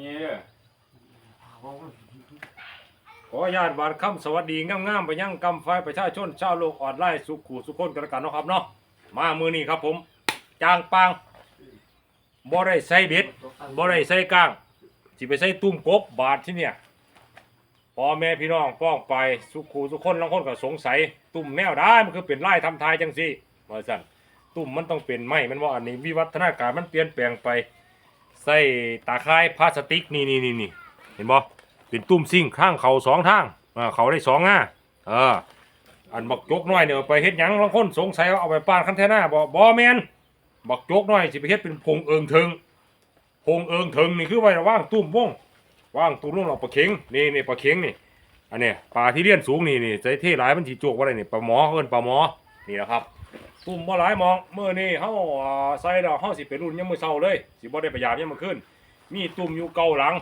เงี้ยขอญาตบานคำสวัสดีงามๆไปยังกำไฟประชาชนชาวโลกออนไลน์สุขุสุขคนกันกันนะครับเนาะมามือนี้ครับผม จางปางบ่ได้ใส่เบ็ดบ่ได้ใส่ก้างสิไปใส่ตุ้มกบบาทที่เนี่ยพ่อแม่พี่น้องป้องไปสุขุสุขคนบางคนก็สงสัย ตุ่มแนวได้มันคือเป็นไล่ทำทายจังสิว่าสั่นตุ่มมันต้องเป็นไม้มันว่าอันนี้วิวัฒนาการมันเปลี่ยนแปลงไป ใส่ตาข่ายพลาสติกนี่นี่นี่นี่เห็นบ่เป็นตุ่มซิ่งข้างเขาสองทางอ่าเขาได้สองง่าเอออันบักจกน้อยเนี่ยไปเฮ็ดหยังบางคนสงสัยว่าเอาไปปานคันแท่หน้าบ่บ่แม่นบักจกน้อยสิไปเฮ็ดเป็นพงเอิงเทิงพงเอิงเทิงนี่คือไว้ว่างตุ่มวงว่างตุ่มลงเอาปลาเข็งนี่นี่ปลาเข็งนี่อันเนี้ยปลาที่เลี้ยนสูงนี่นี่ใส่เท่หลายมันสิจวกว่าได้นี่ปลาหมอเอิ้นปลาหมอนี่แหละครับ ตุ่มบ่หลายมองเมื้อนี้เฮาอ่าใส่ดอกเฮาสิไปรุ่นยามมื้อเช้าเลยสิบ่ได้ประหยัดยามมื้อคืนมีตุ่มอยู่เก่าหลัง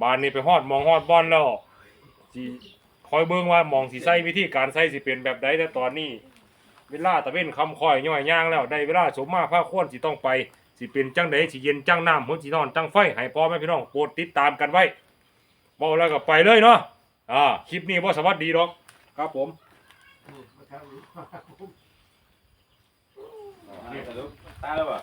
บ้านนี้ไปฮอดมองฮอดบอลแล้วสิคอยเบิ่งว่ามองสิใส่วิธีการใส่สิเป็นแบบใดแต่ตอนนี้ เวลาตะเว้นคำคอยย่อยย่างแล้วได้เวลาสมมาภาคควรสิต้องไปสิเป็นจังใดสิเย็นจังน้ำหัวสินอนจังไฟให้พ่อแม่พี่น้องโปรดติดตามกันไว้เว้าแล้วก็ไปเลยเนาะอ่าคลิปนี้บ่สวัสดีดอกครับผม ตาลุกตาแล้วบ่